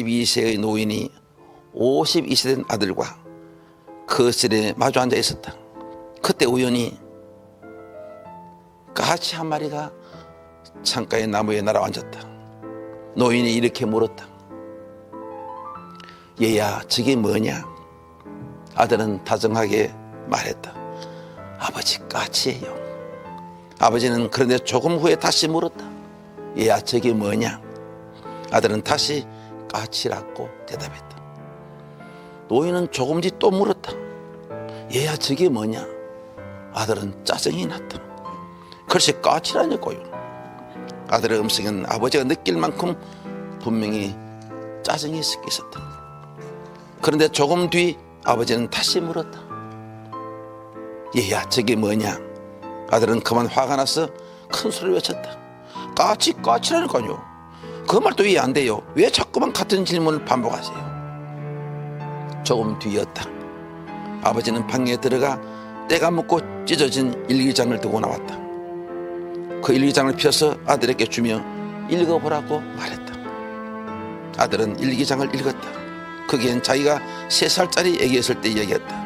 12세의 노인이 52세 된 아들과 거실에 마주 앉아 있었다. 그때 우연히 가치 한 마리가 창가의 나무에 날아 앉았다. 노인이 이렇게 물었다. 얘야, 저게 뭐냐? 아들은 다정하게 말했다. 아버지 까치예요. 아버지는 그런데 조금 후에 다시 물었다. 얘야, 저게 뭐냐? 아들은 다시 까치라고 대답했다. 노인은 조금 뒤 또 물었다. 얘야, 저게 뭐냐? 아들은 짜증이 났다. 글쎄, 까치라니까요. 아들의 음성은 아버지가 느낄 만큼 분명히 짜증이 섞여 있었다. 그런데 조금 뒤 아버지는 다시 물었다. 얘야, 저게 뭐냐? 아들은 그만 화가 나서 큰 소리를 외쳤다. 까치, 까치라니까요. 그 말도 이해 안 돼요. 왜 자꾸만 같은 질문을 반복하세요? 조금 뒤였다. 아버지는 방에 들어가 때가 묻고 찢어진 일기장을 들고 나왔다. 그 일기장을 펴서 아들에게 주며 읽어보라고 말했다. 아들은 일기장을 읽었다. 거기엔 자기가 세 살짜리 애기였을 때 이야기했다.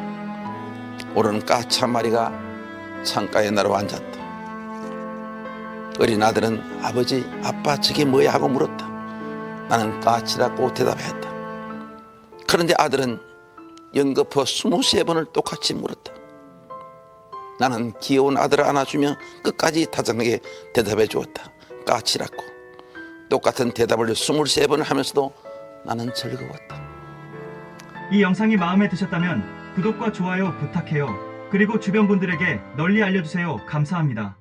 오른 한 마리가 창가에 날아 앉았다. 어린 아들은 아버지, 아빠 저게 뭐야 하고 물었다. 나는 까치라고 대답했다. 그런데 아들은 연거푸 23번을 똑같이 물었다. 나는 귀여운 아들을 안아주며 끝까지 다정하게 대답해 주었다. 까치라고. 똑같은 대답을 23번을 하면서도 나는 즐거웠다. 이 영상이 마음에 드셨다면 구독과 좋아요 부탁해요. 그리고 주변 분들에게 널리 알려주세요. 감사합니다.